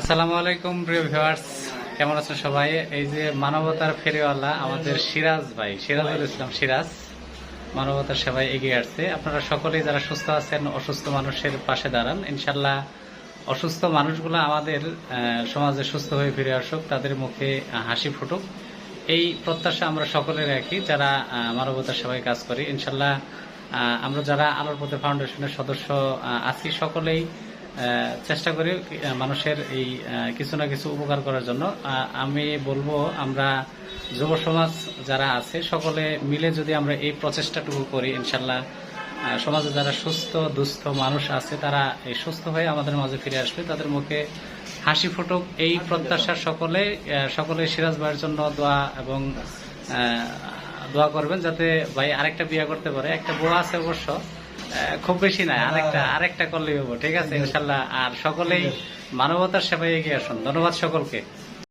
আসসালামু আলাইকুম, প্রিয় ভিউয়ার্স। কেমন আছেন সবাই? এই যে মানবতার ফেরিওয়ালা আমাদের সিরাজ ভাই, সিরাজুল ইসলাম সিরাজ, মানবতার সেবায় এগিয়ে আসছে। আপনারা সকলেই যারা সুস্থ আছেন, অসুস্থ মানুষের পাশে দাঁড়ান। ইনশাল্লাহ অসুস্থ মানুষগুলো আমাদের সমাজে সুস্থ হয়ে ফিরে আসুক, তাদের মুখে হাসি ফুটুক। এই প্রত্যাশা আমরা সকলে রাখি যারা মানবতার সেবায় কাজ করি। ইনশাল্লাহ আমরা যারা আলোর পথে ফাউন্ডেশনের সদস্য আছি সকলেই চেষ্টা করি মানুষের এই কিছু না কিছু উপকার করার জন্য। আমি বলব আমরা যুব সমাজ যারা আছে সকলে মিলে যদি আমরা এই প্রচেষ্টাটুকু করি ইনশাল্লাহ সমাজে যারা সুস্থ দুস্থ মানুষ আছে তারা এই সুস্থ হয়ে আমাদের মাঝে ফিরে আসবে। তাদের মুখে হাসি ফুটুক। এই প্রত্যাশা সকলে সকলে সিরাজ ভাইয়ের জন্য দোয়া এবং দোয়া করবেন যাতে ভাই আরেকটা বিয়ে করতে পারে। একটা বউ আছে অবশ্য। খুব বেশি নাই। আরেকটা আরেকটা করলেই হব ঠিক আছে? ইনশাল্লাহ। আর সকলেই মানবতার সেবায় এগিয়ে আসুন। ধন্যবাদ সকলকে।